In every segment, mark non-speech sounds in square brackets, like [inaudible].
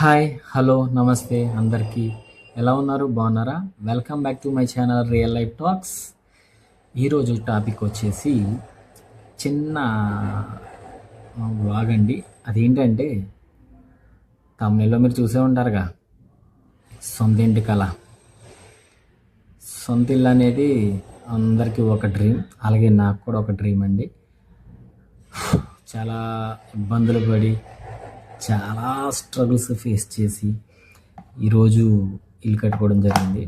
Hi hello నమస్తే అందరికీ. ఎలా ఉన్నారు? బాగున్నారా? Welcome back to my channel real life talks. ఈరోజు టాపిక్ వచ్చేసి చిన్న వ్లాగ్ అండి. అదేంటంటే తమిళలో మీరు చూసే ఉంటారుగా. సొంత ఇంటి కళ. సొంత ఇల్లు అనేది అందరికీ ఒక డ్రీమ్. అలాగే నాకు కూడా ఒక డ్రీమ్ అండి. చాలా ఇబ్బందులు పడి చాలా స్ట్రగుల్స్ ఫేస్ చేసి ఈరోజు ఇల్లు కట్టుకోవడం జరిగింది.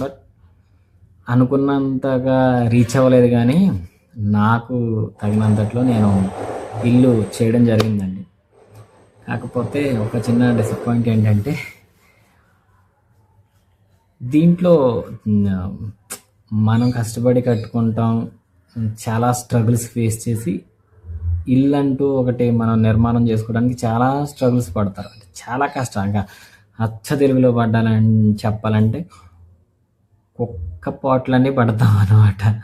బట్ అనుకున్నంతగా రీచ్ అవ్వలేదు కానీ నాకు తగినంతట్లో నేను ఇల్లు చేయడం జరిగిందండి. కాకపోతే ఒక చిన్న డిసప్పాయింట్ ఏంటంటే దీంట్లో మనం కష్టపడి కట్టుకుంటాం చాలా స్ట్రగుల్స్ ఫేస్ చేసి ఇల్లు అంటూ ఒకటి మనం నిర్మాణం చేసుకోవడానికి చాలా స్ట్రగుల్స్ పడతారు. చాలా కష్టం. ఇంకా అచ్చ తెలుగులో పడ్డాలని చెప్పాలంటే కుక్క పాటలన్నీ పడతాం అనమాట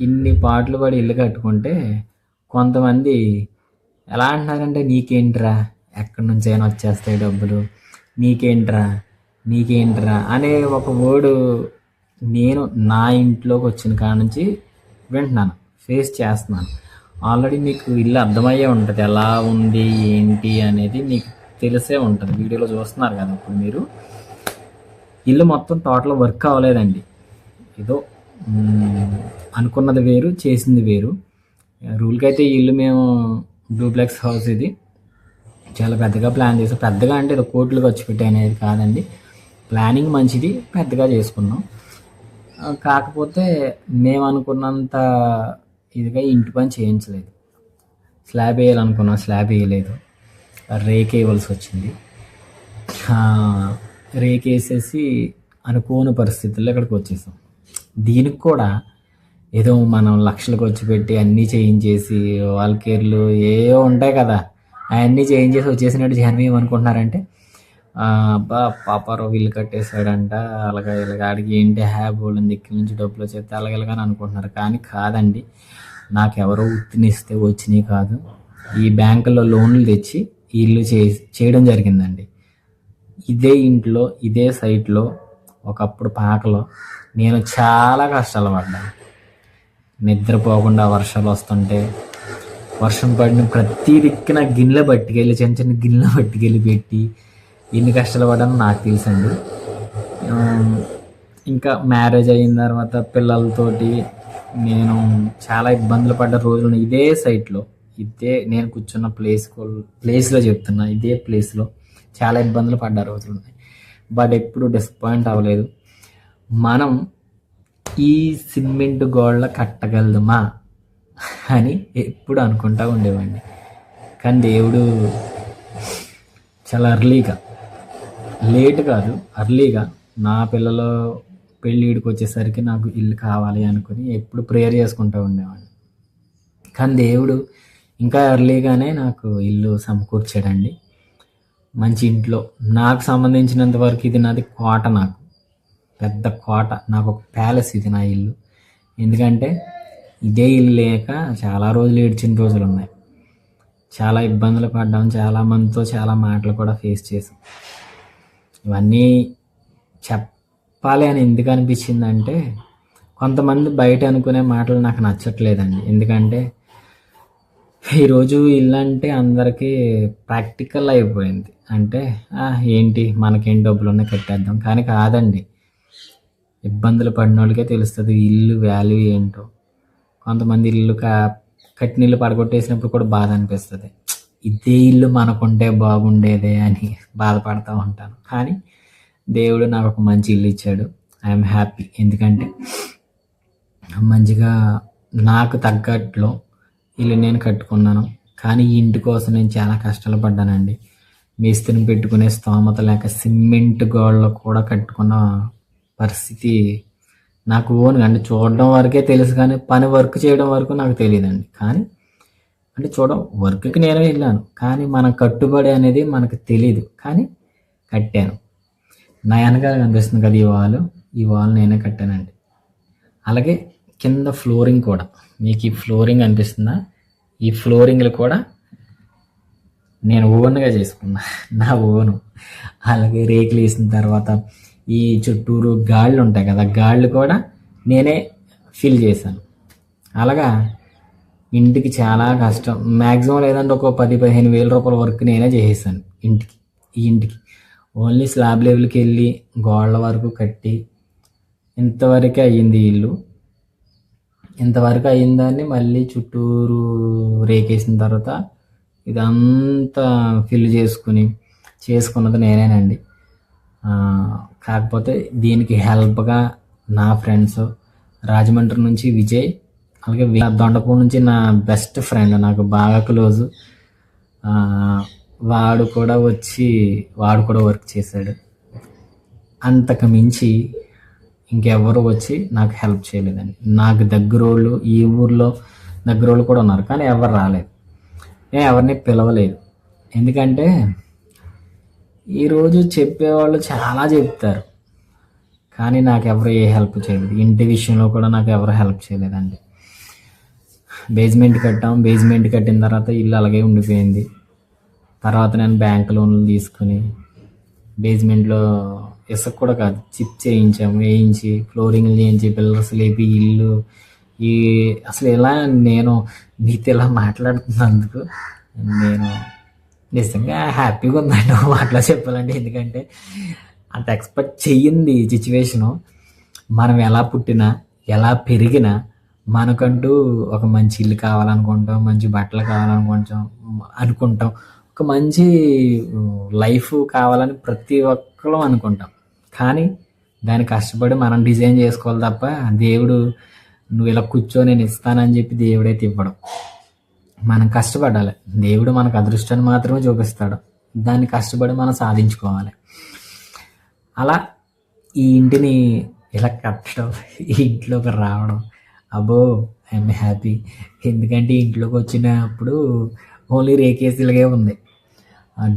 ఇన్ని పాటలు పడి ఇల్లు కట్టుకుంటే కొంతమంది ఎలా అంటున్నారంటే నీకేంట్రా? ఎక్కడి నుంచి అయినా వచ్చేస్తాయి డబ్బులు. నీకేంట్రా? నీకేంట్రా? అనే ఒక వర్డ్ నేను నా ఇంట్లోకి వచ్చిన కాడ నుంచి వింటున్నాను. ఫేస్ చేస్తున్నాను. ఆల్రెడీ మీకు ఇల్లు అర్థమయ్యే ఉంటుంది. ఎలా ఉంది ఏంటి అనేది మీకు తెలిసే ఉంటుంది. వీడియోలో చూస్తున్నారు కదా ఇప్పుడు మీరు. ఇల్లు మొత్తం టోటల్ వర్క్ అవ్వలేదండి. ఏదో అనుకున్నది వేరు చేసింది వేరు. రూల్కి అయితే ఇల్లు మేము డూప్లెక్స్ హౌస్ ఇది. చాలా పెద్దగా ప్లాన్ చేసాం. పెద్దగా అంటే ఏదో కోట్లు ఖర్చు పెట్టి అనేది కాదండి. ప్లానింగ్ మంచిది పెద్దగా చేసుకున్నాం. కాకపోతే మేము అనుకున్నంత ఇదిగా ఇంటి పని చేయించలేదు. స్లాబ్ వేయాలనుకున్నా స్లాబ్ వేయలేదు. రేక్ వేయవలసి వచ్చింది రేక్ వేసేసి అనుకోని పరిస్థితుల్లో ఇక్కడికి వచ్చేసాం దీనికి కూడా ఏదో మనం లక్షలు ఖర్చు పెట్టి అన్నీ చేయించేసి వాల్కేర్లు ఏవో ఉంటాయి కదా అవన్నీ చేయించేసి వచ్చేసినట్టు జనం ఏమనుకుంటున్నారంటే అబ్బా పాపారో ఇల్లు కట్టేశాడంట. అలాగా ఇలాగ ఆడికి ఏంటి హ్యాబ్ వాళ్ళని దిక్కు నుంచి డబ్బులు చెప్తే అలాగ అనుకుంటున్నారు. కానీ కాదండి నాకు ఎవరో ఉత్తినిస్తే వచ్చినాయి కాదు. ఈ బ్యాంకులో లోన్లు తెచ్చి వీళ్ళు ఇల్లు చే చేయడం జరిగిందండి. ఇదే ఇంట్లో ఇదే సైట్లో ఒకప్పుడు పాకలో నేను చాలా కష్టాలు పడ్డాను. నిద్రపోకుండా వర్షాలు వస్తుంటే వర్షం పడిన ప్రతి దిక్కున గిన్నెలు పట్టుకెళ్ళి చిన్న చిన్న గిన్నెలు పట్టుకెళ్ళి పెట్టి ఎన్ని కష్టాలు పడ్డానో నాకు తెలుసండి. ఇంకా మ్యారేజ్ అయిన తర్వాత పిల్లలతోటి నేను చాలా ఇబ్బందులు పడ్డ రోజులు ఇదే సైట్లో ఇదే నేను కూర్చున్న ప్లేస్ ప్లేస్లో చెప్తున్నా ఇదే ప్లేస్లో చాలా ఇబ్బందులు పడ్డ రోజులు ఉన్నాయి. బట్ ఎప్పుడు డిసప్పాయింట్ అవ్వలేదు. మనం ఈ సిమెంట్ గోడల కట్టగలదుమా అని ఎప్పుడు అనుకుంటా ఉండేవాడిని. కానీ దేవుడు చాలా అర్లీగా లేట్ కాదు అర్లీగా నా పిల్లలు పెళ్ళిడికి వచ్చేసరికి నాకు ఇల్లు కావాలి అనుకుని ఎప్పుడు ప్రేయర్ చేసుకుంటూ ఉండేవాడిని. కానీ దేవుడు ఇంకా ఎర్లీగానే నాకు ఇల్లు సమకూర్చాడండి. మంచి ఇంట్లో నాకు సంబంధించినంత వరకు ఇది నాది కోట నాకు. పెద్ద కోట నాకు ఒక ప్యాలెస్ ఇది నా ఇల్లు. ఎందుకంటే ఇదే ఇల్లు లేక చాలా రోజులు ఏడ్చిన రోజులు ఉన్నాయి. చాలా ఇబ్బందులు పడ్డాం చాలా మందితో చాలా మాటలు కూడా ఫేస్ చేసాం. ఇవన్నీ చెప్పాలి అని ఎందుకు అనిపించిందంటే కొంతమంది బయట అనుకునే మాటలు నాకు నచ్చట్లేదండి. ఎందుకంటే ఈరోజు ఇల్లు అంటే అందరికీ ప్రాక్టికల్ అయిపోయింది. అంటే ఏంటి మనకేం డబ్బులు ఉన్నాయి కట్టేద్దాం. కానీ కాదండి. ఇబ్బందులు పడిన వాళ్ళకే తెలుస్తుంది ఇల్లు వాల్యూ ఏంటో. కొంతమంది ఇల్లు కా కట్టిన ఇల్లు పడగొట్టేసినప్పుడు కూడా బాధ అనిపిస్తుంది. ఇదే ఇల్లు మనకుంటే బాగుండేదే అని బాధపడుతూ ఉంటాను. కానీ దేవుడు నాకు ఒక మంచి ఇల్లు ఇచ్చాడు. I'm happy. ఎందుకంటే మంచిగా నాకు తగ్గట్లో ఇల్లు నేను కట్టుకున్నాను. కానీ ఈ ఇంటి కోసం నేను చాలా కష్టాలు పడ్డానండి మేస్త్రిని పెట్టుకునే స్తోమత లేక సిమెంట్ గోడలు కూడా కట్టుకున్న పరిస్థితి నాకు ఓన్ అంటే చూడడం వరకే తెలుసు కానీ పని వర్క్ చేయడం వరకు నాకు తెలియదండి. కానీ అంటే చూడం వర్క్కి నేనే వెళ్ళాను. కానీ మన కట్టుబడి అనేది మనకు తెలియదు కానీ కట్టాను. నా వెనకాల కనిపిస్తుంది కదా ఈ వాల్ ఈ వాల్ నేనే కట్టానండి. అలాగే కింద ఫ్లోరింగ్ కూడా. మీకు ఈ ఫ్లోరింగ్ అనిపిస్తుందా? ఈ ఫ్లోరింగ్లు కూడా నేను ఓన్గా చేసుకున్నా. నా ఓను అలాగే రేకులు వేసిన తర్వాత ఈ చుట్టూరు గాళ్ళు ఉంటాయి కదా గాళ్ళు కూడా నేనే ఫిల్ చేశాను. అలాగా ఇంటికి చాలా కష్టం. మ్యాక్సిమం లేదంటే ఒక పది పదిహేను వేల రూపాయల వర్క్ నేనే చేసేసాను ఇంటికి ఈ ఇంటికి. ఓన్లీ స్లాబ్ లెవెల్కి వెళ్ళి గోడల వరకు కట్టి ఇంతవరకే అయ్యింది ఇల్లు. ఇంతవరకు అయ్యిందాన్ని మళ్ళీ చుట్టూరు రేకేసిన తర్వాత ఇదంతా ఫిల్ చేసుకుని చేసుకున్నది నేనేనండి. కాకపోతే దీనికి హెల్ప్గా నా ఫ్రెండ్స్ రాజమండ్రి నుంచి విజయ్ అలాగే వి- నుంచి నా బెస్ట్ ఫ్రెండ్ నాకు బాగా క్లోజ్. వాడు కూడా వచ్చి వాడు కూడా వర్క్ చేశాడు. అంతకు మించి ఇంకెవరు వచ్చి నాకు హెల్ప్ చేయలేదండి. నాకు దగ్గరోళ్ళు ఈ ఊర్లో దగ్గరోళ్ళు కూడా ఉన్నారు కానీ ఎవరు రాలేదు. నేను ఎవరిని పిలవలేదు. ఎందుకంటే ఈరోజు చెప్పేవాళ్ళు చాలా చెప్తారు కానీ నాకు ఎవరు ఏ హెల్ప్ చేయలేదు. ఇంటి విషయంలో కూడా నాకు ఎవరు హెల్ప్ చేయలేదండి. బేస్మెంట్ కట్టాం. బేస్మెంట్ కట్టిన తర్వాత ఇల్లు అలాగే ఉండిపోయింది. తర్వాత నేను బ్యాంక్ లోన్లు తీసుకుని బేస్మెంట్లో ఇసుక కూడా కాదు చిప్ చేయించాము. వేయించి ఫ్లోరింగ్లు చేయించి పిల్లర్స్ లేపి ఇల్లు ఈ అసలు ఇలా నేను మీతో ఇలా మాట్లాడుతున్నందుకు నేను నిజంగా హ్యాపీగా ఉందండి ఒక చెప్పాలంటే ఎందుకంటే అంత ఎక్స్పెక్ట్ చెయ్యింది సిచ్యువేషను మనం ఎలా పుట్టినా ఎలా పెరిగినా మనకంటూ ఒక మంచి ఇల్లు కావాలనుకుంటాం మంచి బట్టలు కావాలనుకుంటాం అనుకుంటాం. ఒక మంచి లైఫ్ కావాలని ప్రతి ఒక్కరు అనుకుంటాం. కానీ దాన్ని కష్టపడి మనం డిజైన్ చేసుకోవాలి తప్ప దేవుడు నువ్వు ఇలా కూర్చో నేను ఇస్తానని చెప్పి దేవుడైతే ఇవ్వడం. మనం కష్టపడాలి. దేవుడు మనకు అదృష్టాన్ని మాత్రమే చూపిస్తాడు. దాన్ని కష్టపడి మనం సాధించుకోవాలి. అలా ఈ ఇంటిని ఇలా కట్టడం ఈ ఇంట్లోకి రావడం అబ్బో ఐఎమ్ హ్యాపీ ఎందుకంటే ఇంట్లోకి వచ్చినప్పుడు ఓన్లీ రేకేసీలుగా ఉంది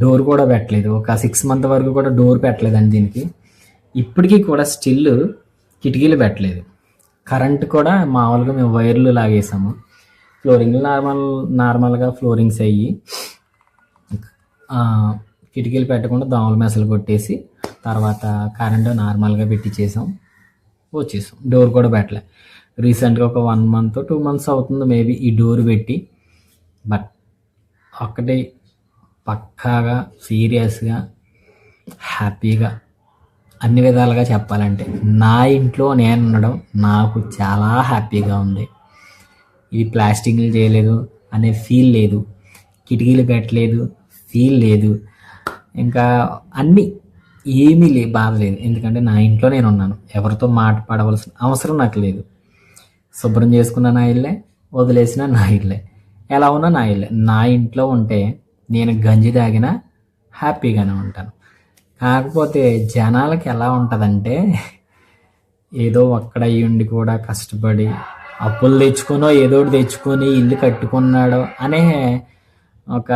డోర్ కూడా పెట్టలేదు. ఒక సిక్స్ మంత్ వరకు కూడా డోర్ పెట్టలేదండి దీనికి. ఇప్పటికీ కూడా స్టిల్ కిటికీలు పెట్టలేదు. కరెంట్ కూడా మామూలుగా మేము వైర్లు లాగేసాము. ఫ్లోరింగ్ నార్మల్ నార్మల్గా ఫ్లోరింగ్స్ అయ్యి కిటికీలు పెట్టకుండా దోమల మెసలు కొట్టేసి తర్వాత కరెంటు నార్మల్గా పెట్టి చేసాం వచ్చేసాం. డోర్ కూడా పెట్టలే. రీసెంట్గా ఒక వన్ మంత్ టూ మంత్స్ అవుతుంది మేబీ ఈ డోర్ పెట్టి. బట్ ఒకటి పక్కాగా సీరియస్గా హ్యాపీగా అన్ని విధాలుగా చెప్పాలంటే నా ఇంట్లో నేను ఉండడం నాకు చాలా హ్యాపీగా ఉంది. ఇది ప్లాస్టింగ్లు చేయలేదు అనే ఫీల్ లేదు. కిటికీలు పెట్టలేదు ఫీల్ లేదు. ఇంకా అన్నీ ఏమీ లే బాధ లేదు. ఎందుకంటే నా ఇంట్లో నేను ఉన్నాను ఎవరితో మాట పడవలసిన అవసరం నాకు లేదు. శుభ్రం చేసుకున్న నా ఇల్లే వదిలేసిన నా ఇల్లే. ఎలా ఉన్నా నా ఇల్లే. నా ఇంట్లో ఉంటే నేను గంజి తాగినా హ్యాపీగానే ఉంటాను. కాకపోతే జనాలకి ఎలా ఉంటుందంటే ఏదో ఒక్కడ ఉండి కూడా కష్టపడి అప్పులు తెచ్చుకునో ఏదో ఒకటి తెచ్చుకొని ఇల్లు కట్టుకున్నాడో అనే ఒక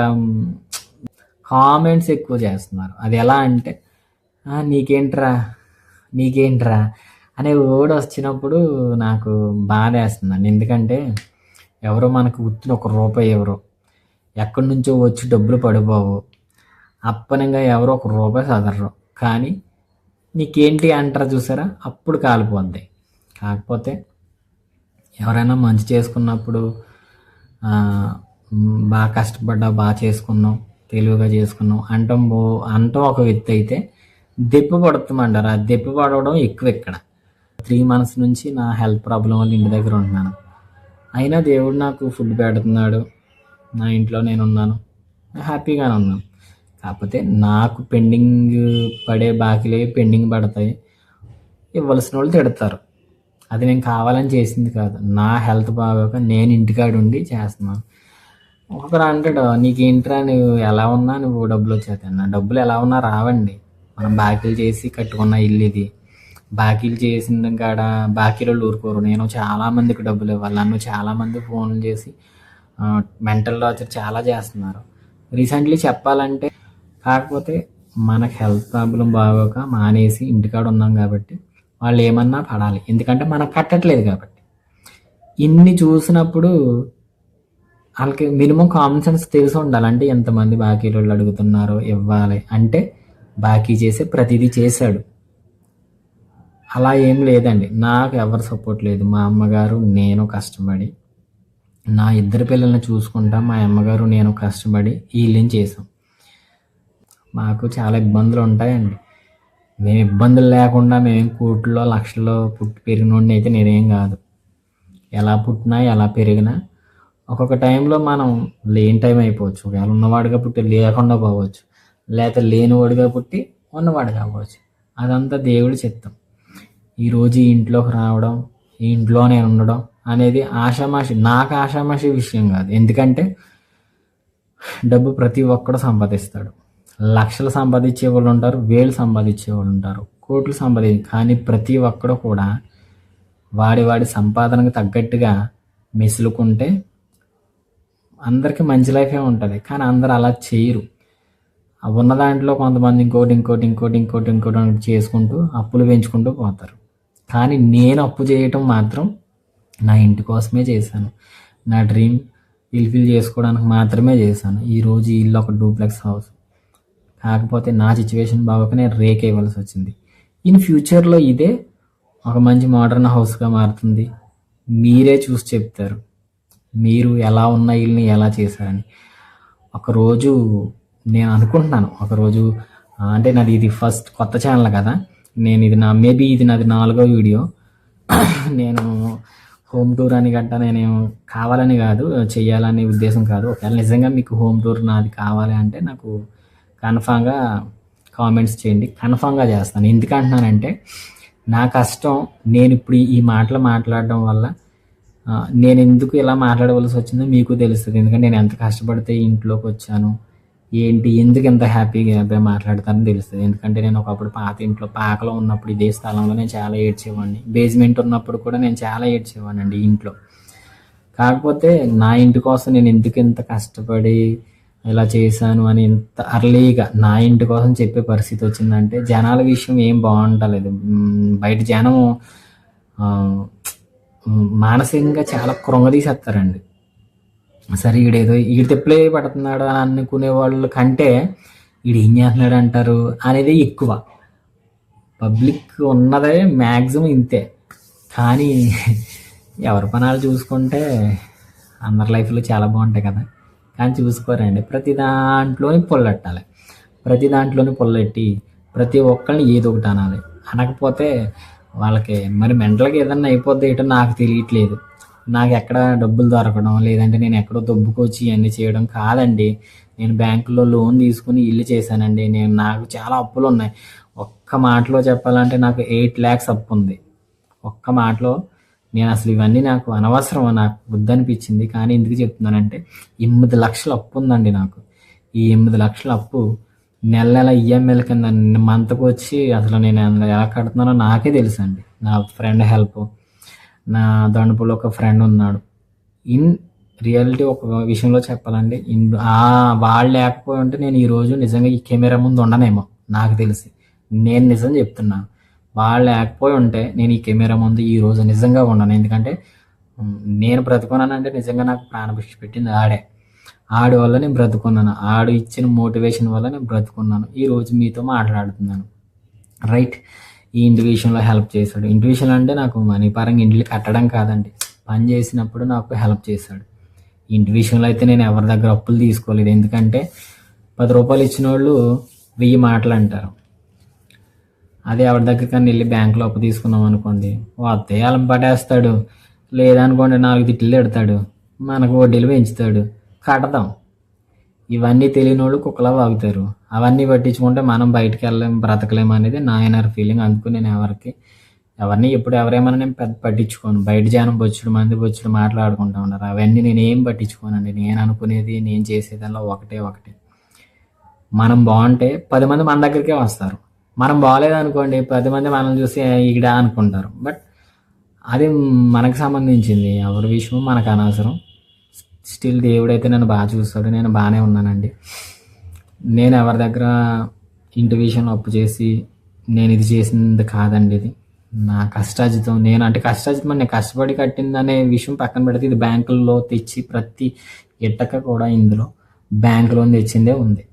కామెంట్స్ ఎక్కువ చేస్తున్నారు. అది ఎలా అంటే నీకేంట్రా? నీకేంట్రా? అనే వర్డ్ వచ్చినప్పుడు నాకు బాధ వేస్తుందండి. ఎందుకంటే ఎవరో మనకు ఉత్తిన ఒక రూపాయి ఎవరో. ఎక్కడి నుంచో వచ్చి డబ్బులు పడిపోవు. అప్పనంగా ఎవరో ఒక రూపాయి చదరరు కానీ నీకేంటి అంటారు చూసారా? అప్పుడు కాలిపోద్ది. కాకపోతే ఎవరైనా మంచి చేసుకున్నప్పుడు బాగా కష్టపడ్డా బాగా చేసుకున్నాం తెలివిగా చేసుకున్నాం అంటాం బో అంటాం ఒక వ్యక్తి అయితే దెప్పి పడుతుందంటారు. ఆ దెప్పి పడవడం ఎక్కువ ఇక్కడ. త్రీ మంత్స్ నుంచి నా హెల్త్ ప్రాబ్లం వల్ల ఇంటి దగ్గర ఉంటున్నాను. అయినా దేవుడు నాకు ఫుడ్ పెడుతున్నాడు. నా ఇంట్లో నేను ఉన్నాను. హ్యాపీగానే ఉన్నాను. కాకపోతే నాకు పెండింగ్ పడే బాకీలే పెండింగ్ పడతాయి. ఇవ్వాల్సిన వాళ్ళు తిడతారు. అది నేను కావాలని చేసింది కాదు. నా హెల్త్ బాగోక నేను ఇంటికాడ ఉండి చేస్తున్నాను. ఒకరు అంటాడు నీకేంట్రా నువ్వు ఎలా ఉన్నా నువ్వు డబ్బులు వచ్చేస్తాను నా డబ్బులు ఎలా ఉన్నా రావండి. మనం బాకీలు చేసి కట్టుకున్న ఇల్లు ఇది. బాకీలు చేసిన కాడ బాకీలో ఊరుకోరు. నేను చాలా మందికి డబ్బులు ఇవ్వాలి. నన్ను చాలా మంది ఫోన్లు చేసి మెంటల్ టార్చర్ చాలా చేస్తున్నారు. రీసెంట్లీ చెప్పాలంటే కాకపోతే మనకు హెల్త్ ప్రాబ్లం బాగోక మానేసి ఇంటికాడ ఉన్నాం కాబట్టి వాళ్ళు ఏమన్నా పడాలి. ఎందుకంటే మనం కట్టట్లేదు కాబట్టి. ఇన్ని చూసినప్పుడు వాళ్ళకి మినిమం కామన్ సెన్స్ తెలిసి ఉండాలి. అంటే ఎంతమంది బాకీలు అడుగుతున్నారో ఇవ్వాలి అంటే బాకీ చేసే ప్రతిదీ చేశాడు. అలా ఏం లేదండి. నాకు ఎవరు సపోర్ట్ లేదు. మా అమ్మగారు నేను కష్టపడి నా ఇద్దరు పిల్లల్ని చూసుకుంటా మా అమ్మగారు నేను కష్టపడి వీళ్ళని చేసాం. మాకు చాలా ఇబ్బందులు ఉంటాయండి. మేము ఇబ్బందులు లేకుండా మేము కోట్లో లక్షల్లో పుట్టి పెరిగినోడిని అయితే నేనేం కాదు. ఎలా పుట్టినా ఎలా పెరిగినా ఒక్కొక్క టైంలో మనం లేని టైం అయిపోవచ్చు. ఒకవేళ ఉన్నవాడిగా పుట్టి లేకుండా పోవచ్చు. లేకపోతే లేనివాడిగా పుట్టి ఉన్నవాడు కావచ్చు. అదంతా దేవుడి చిత్తం. ఈరోజు ఈ ఇంట్లోకి రావడం ఈ ఇంట్లోనే ఉండడం అనేది ఆషామాషి నాకు ఆషామాషి విషయం కాదు. ఎందుకంటే డబ్బు ప్రతి ఒక్కడు సంపాదిస్తాడు. లక్షలు సంపాదించే వాళ్ళు ఉంటారు వేలు సంపాదించే వాళ్ళు ఉంటారు కోట్లు సంపాది కానీ ప్రతి ఒక్కడు కూడా వాడి వాడి సంపాదనకు తగ్గట్టుగా మెసులుకుంటే అందరికీ మంచి లైఫే ఉంటుంది. కానీ అందరు అలా చేయరు. ఉన్న దాంట్లో కొంతమంది ఇంకోటి ఇంకోటి ఇంకోటి ఇంకోటి ఇంకోటి చేసుకుంటూ అప్పులు పెంచుకుంటూ పోతారు. కానీ నేను అప్పు చేయటం మాత్రం నా ఇంటి కోసమే చేశాను. నా డ్రీమ్ ఫిల్ఫిల్ చేసుకోవడానికి మాత్రమే చేశాను. ఈరోజు ఈ ఇల్లు ఒక డూప్లెక్స్ హౌస్. కాకపోతే నా సిచ్యువేషన్ బాగోక నేను రేక్ ఇవ్వాల్సి వచ్చింది. ఇన్ ఫ్యూచర్లో ఇదే ఒక మంచి మోడర్న్ హౌస్గా మారుతుంది. మీరే చూసి చెప్తారు. మీరు ఎలా ఉన్న ఇల్లుని ఎలా చేశారని. ఒకరోజు నేను అనుకుంటున్నాను. ఒకరోజు అంటే నాది ఇది ఫస్ట్ కొత్త ఛానల్ కదా. నేను ఇది నా మేబీ ఇది నాది నాలుగో వీడియో. నేను హోమ్ టూర్ అని గట్టా నేను కావాలని కాదు చేయాలనే ఉద్దేశం కాదు. ఒకవేళ నిజంగా మీకు హోమ్ టూర్ నాది కావాలి అంటే నాకు కన్ఫామ్గా కామెంట్స్ చేయండి. కన్ఫామ్గా చేస్తాను. ఎందుకంటున్నానంటే నా కష్టం నేను ఇప్పుడు ఈ మాటలు మాట్లాడడం వల్ల నేను ఎందుకు ఇలా మాట్లాడవలసి వచ్చిందో మీకు తెలుస్తుంది. ఎందుకంటే నేను ఎంత కష్టపడితే ఇంట్లోకి వచ్చాను ఏంటి? ఎందుకు ఎంత హ్యాపీగా హ్యాపీగా మాట్లాడతానని తెలుస్తుంది. ఎందుకంటే నేను ఒకప్పుడు పాత ఇంట్లో పాకలో ఉన్నప్పుడు ఇదే స్థలంలో నేను చాలా ఏడ్చేవాడిని. బేస్మెంట్ ఉన్నప్పుడు కూడా నేను చాలా ఏడ్చేవాడిని అండి ఇంట్లో. కాకపోతే నా ఇంటి కోసం నేను ఎందుకు ఇంత కష్టపడి ఇలా చేశాను అని ఇంత అర్లీగా నా ఇంటి కోసం చెప్పే పరిస్థితి వచ్చిందంటే జనాల విషయం ఏం బాగుంటలేదు. బయట జనం మానసికంగా చాలా కృంగదీసేస్తారండి. సరే ఈడేదో ఈడు తెప్పులే పడుతున్నాడు అని అనుకునే వాళ్ళ కంటే ఈడు ఏం చేస్తున్నాడు అంటారు అనేది ఎక్కువ. పబ్లిక్ ఉన్నదే మ్యాక్సిమం ఇంతే. కానీ ఎవరి పనాలు చూసుకుంటే అందరి లైఫ్లో చాలా బాగుంటాయి కదా. కానీ చూసుకోరండి ప్రతి దాంట్లోని పొల్లెట్టాలి. ప్రతి దాంట్లోని పొల్లెట్టి ప్రతి ఒక్కరిని ఏదో ఒకటి అనాలి. అనకపోతే వాళ్ళకి మరి మెంటల్గా ఏదన్నా అయిపోద్ది ఏంటో నాకు తెలియట్లేదు. నాకు ఎక్కడ డబ్బులు దొరకడం లేదంటే నేను ఎక్కడో దొబ్బుకొచ్చి ఇవన్నీ చేయడం కాదండి. నేను బ్యాంకులో లోన్ తీసుకుని ఇల్లు చేశానండి. నేను నాకు చాలా అప్పులు ఉన్నాయి ఒక్క మాటలో చెప్పాలంటే నాకు ఎయిట్ ల్యాక్స్ అప్పు ఉంది. ఒక్క మాటలో నేను అసలు ఇవన్నీ నాకు అనవసరం నాకు వద్దనిపించింది. కానీ ఎందుకు చెప్తున్నానంటే ఎనిమిది లక్షలు అప్పు ఉందండి నాకు. ఈ ఎనిమిది లక్షల అప్పు నెల నెల ఈఎంఐల కింద మంత్కి వచ్చి అసలు నేను అందులో ఎలా కడుతున్నానో నాకే తెలుసు అండి నా ఫ్రెండ్ హెల్ప్. నా దండుపులో ఒక ఫ్రెండ్ ఉన్నాడు. ఇన్ రియాలిటీ ఒక విషయంలో చెప్పాలండి. ఇన్ ఆ వాళ్ళు లేకపోయి ఉంటే నేను ఈరోజు నిజంగా ఈ కెమెరా ముందు ఉండనేమో నాకు తెలిసి. నేను నిజం చెప్తున్నాను వాళ్ళు లేకపోయి ఉంటే నేను ఈ కెమెరా ముందు ఈ రోజు నిజంగా ఉండను. ఎందుకంటే నేను బ్రతుకున్నానంటే నిజంగా నాకు ప్రాణభిక్ష పెట్టింది ఆడే. ఆడి వల్ల నేను బ్రతుకున్నాను. ఆడు ఇచ్చిన మోటివేషన్ వల్ల నేను బ్రతుకున్నాను. ఈరోజు మీతో మాట్లాడుతున్నాను. రైట్ ఈ ఇంటి విషయంలో హెల్ప్ చేశాడు. ఇంటి విషయంలో అంటే నాకు మనీ పరంగా ఇంటికి కట్టడం కాదండి. పని చేసినప్పుడు నాకు హెల్ప్ చేశాడు. ఇంటి విషయంలో అయితే నేను ఎవరి దగ్గర అప్పులు తీసుకోలేదు. ఎందుకంటే పది రూపాయలు ఇచ్చిన వాళ్ళు వెయ్యి మాటలు అంటారు. అదే ఎవరి దగ్గర కానీ వెళ్ళి బ్యాంకులో అప్పు తీసుకున్నాం అనుకోండి. వస్తే అలం పట్టేస్తాడు లేదనుకోండి నాలుగు తిట్లు పెడతాడు మనకు వడ్డీలు పెంచుతాడు. కడదాం ఇవన్నీ తెలియని వాళ్ళు కుక్కలా వాగుతారు అవన్నీ పట్టించుకుంటే మనం బయటికి వెళ్ళలేం బ్రతకలేం అనేది నా ఫీలింగ్ అందుకు నేను ఎవరికి ఎవరిని ఎప్పుడు ఎవరేమైనా నేను పెద్ద పట్టించుకోను. బయట జనం బొచ్చుడు మంది బొచ్చుడు మాట్లాడుకుంటా ఉన్నారు అవన్నీ నేను ఏం పట్టించుకోనండి. నేను అనుకునేది నేను చేసేదానిలో ఒకటే ఒకటి. మనం బాగుంటే పది మంది మన దగ్గరికే వస్తారు. మనం బాగాలేదనుకోండి పది మంది మనల్ని చూసి ఈడ అనుకుంటారు. బట్ అది మనకు సంబంధించింది. ఎవరి విషయం మనకు అనవసరం. స్టిల్ దేవుడైతే నన్ను బాగా చూస్తాడు. నేను బాగానే ఉన్నానండి. నేను ఎవరి దగ్గర ఇంటి విషయంలో అప్పు చేసి నేను ఇది చేసింది కాదండి ఇది. నా కష్టాజితం నేను అంటే కష్టాజితం నేను కష్టపడి కట్టింది అనే విషయం పక్కన పెడితే ఇది బ్యాంకుల్లో తెచ్చి ప్రతి ఎట్టక కూడా ఇందులో బ్యాంక్ లోన్ తెచ్చిందే ఉంది.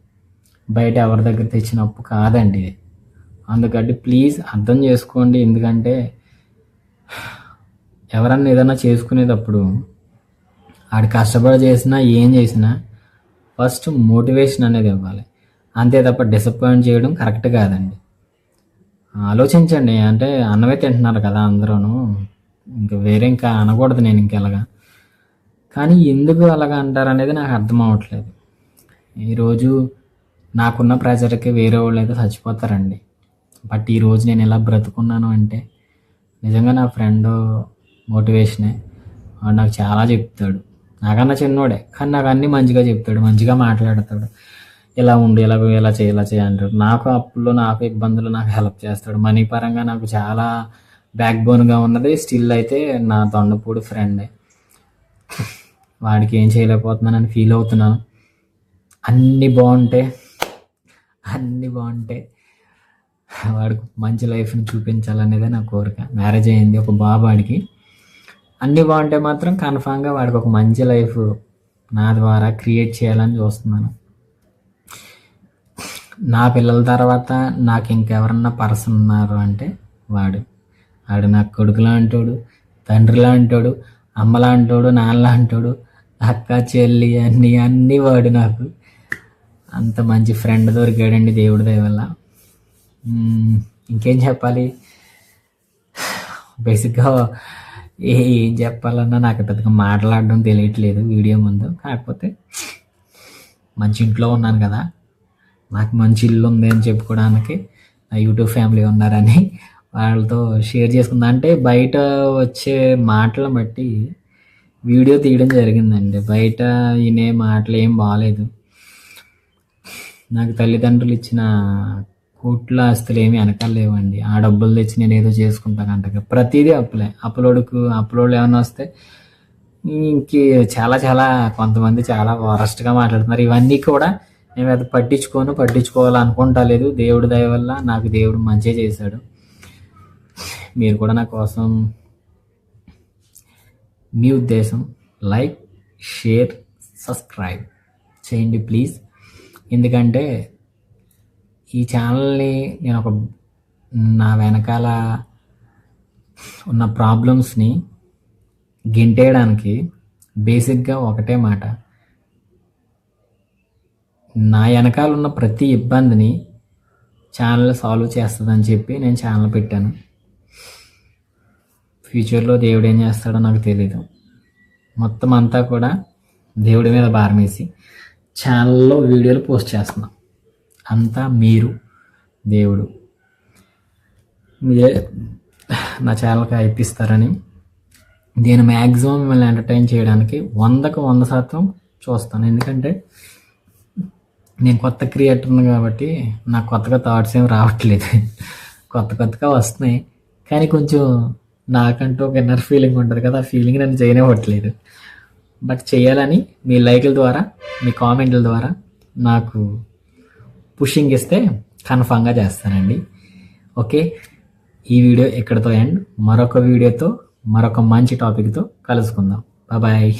బయట ఎవరి దగ్గర తెచ్చిన అప్పు కాదండి ఇది. అందుకని ప్లీజ్ అర్థం చేసుకోండి. ఎందుకంటే ఎవరన్నా ఏదైనా చేసుకునేటప్పుడు ఆడు కష్టపడి చేసినా ఏం చేసినా ఫస్ట్ మోటివేషన్ అనేది ఇవ్వాలి. అంతే తప్ప డిసప్పాయింట్ చేయడం కరెక్ట్ కాదండి. ఆలోచించండి అంటే అన్నమే తింటున్నారు కదా అందరూను. ఇంకా వేరే ఇంకా అనకూడదు నేను ఇంకెలాగా కానీ ఎందుకు అలాగా అంటారు అనేది నాకు అర్థం అవ్వట్లేదు. ఈరోజు నాకున్న ప్రెజర్కి వేరే వాళ్ళు అయితే చచ్చిపోతారండి. బట్ ఈరోజు నేను ఎలా బ్రతుకున్నాను అంటే నిజంగా నా ఫ్రెండ్ మోటివేషనే. వాడు నాకు చాలా చెప్తాడు. నాకన్నా చిన్నోడే. కానీ నాకు అన్నీ మంచిగా చెప్తాడు మంచిగా మాట్లాడతాడు. ఇలా ఉండు ఇలా ఇలా చేయి ఇలా చేయి అంటాడు. నాకు అప్పుల్లో నాకు ఇబ్బందులు నాకు హెల్ప్ చేస్తాడు. మనీ పరంగా నాకు చాలా బ్యాక్ బోన్గా ఉన్నది. స్టిల్ అయితే నా తొండపూడి ఫ్రెండే వాడికి ఏం చేయలేకపోతున్నానని ఫీల్ అవుతున్నాను. అన్నీ బాగుంటాయి అన్నీ బాగుంటాయి వాడికి మంచి లైఫ్ని చూపించాలనేదే నా కోరిక. మ్యారేజ్ అయింది ఒక బాబాడికి. అన్నీ బాగుంటే మాత్రం కన్ఫామ్గా వాడికి ఒక మంచి లైఫ్ నా ద్వారా క్రియేట్ చేయాలని చూస్తున్నాను. నా పిల్లల తర్వాత నాకు ఇంకెవరన్నా పర్సన్ ఉన్నారు అంటే వాడు. వాడు నాకు కొడుకులా అంటాడు తండ్రిలా అంటాడు అమ్మలా అంటాడు నాన్నలా అంటాడు అక్క చెల్లి అన్ని అన్నీ వాడు నాకు. అంత మంచి ఫ్రెండ్ దొరికాడండి దేవుడి దయవల్ల. ఇంకేం చెప్పాలి? [sighs] బేసిక్గా ఏ ఏం చెప్పాలన్నా నాకు పెద్దగా మాట్లాడడం తెలియట్లేదు వీడియో ముందు. కాకపోతే మంచి ఇంట్లో ఉన్నాను కదా. నాకు మంచి ఇల్లు ఉంది అని చెప్పుకోవడానికి నా యూట్యూబ్ ఫ్యామిలీ ఉన్నారని వాళ్ళతో షేర్ చేసుకుందా. అంటే బయట వచ్చే మాటలు బట్టి వీడియో తీయడం జరిగిందండి. బయట వినే మాటలు ఏం బాగాలేదు నాకు తల్లిదండ్రులు ఇచ్చిన కోట్ల ఆస్తులు ఏమీ వెనకాలేవండి ఆ డబ్బులు తెచ్చి నేను ఏదో చేసుకుంటాను అంటగా. ప్రతిదీ అప్పులే. అప్లోడ్కు అప్లోడ్ ఏమైనా వస్తే ఇంక చాలా చాలా కొంతమంది చాలా వరస్ట్గా మాట్లాడుతున్నారు. ఇవన్నీ కూడా నేను అది పట్టించుకోను పట్టించుకోవాలనుకుంటా లేదు. దేవుడి దయ వల్ల నాకు దేవుడు మంచిగా చేశాడు. మీరు కూడా నా కోసం మీ ఉద్దేశం లైక్ షేర్ సబ్స్క్రైబ్ చేయండి ప్లీజ్. ఎందుకంటే ఈ ఛానల్ని నేను ఒక నా వెనకాల ఉన్న ప్రాబ్లమ్స్ని గింటేయడానికి బేసిక్గా ఒకటే మాట. నా వెనకాల ఉన్న ప్రతి ఇబ్బందిని ఛానల్ సాల్వ్ చేస్తుందని చెప్పి నేను ఛానల్ పెట్టాను. ఫ్యూచర్లో దేవుడు ఏం చేస్తాడో నాకు తెలీదు. మొత్తం అంతా కూడా దేవుడి మీద భారమేసి ఛానల్లో వీడియోలు పోస్ట్ చేస్తున్నాం. అంతా మీరు దేవుడు. మీరే నా ఛానల్కి అయిపిస్తారని. నేను మ్యాక్సిమం మిమ్మల్ని ఎంటర్టైన్ చేయడానికి వందకు వంద శాతం చూస్తాను. ఎందుకంటే నేను కొత్త క్రియేటర్ని కాబట్టి నాకు కొత్తగా థాట్స్ ఏం రావట్లేదు. కొత్త కొత్తగా వస్తున్నాయి. కానీ కొంచెం నాకంటూ ఒక ఇన్నర్ ఫీలింగ్ ఉంటుంది కదా ఆ ఫీలింగ్ నన్ను చేయనివ్వట్లేదు. బట్ చేయాలని మీ లైకుల ద్వారా మీ కామెంట్ల ద్వారా నాకు పుషింగ్ ఇస్తే కన్ఫామ్గా చేస్తానండి. ఓకే? ఈ వీడియో ఎక్కడితో ఎండ్. మరొక వీడియోతో మరొక మంచి టాపిక్తో కలుసుకుందాం. బాయ్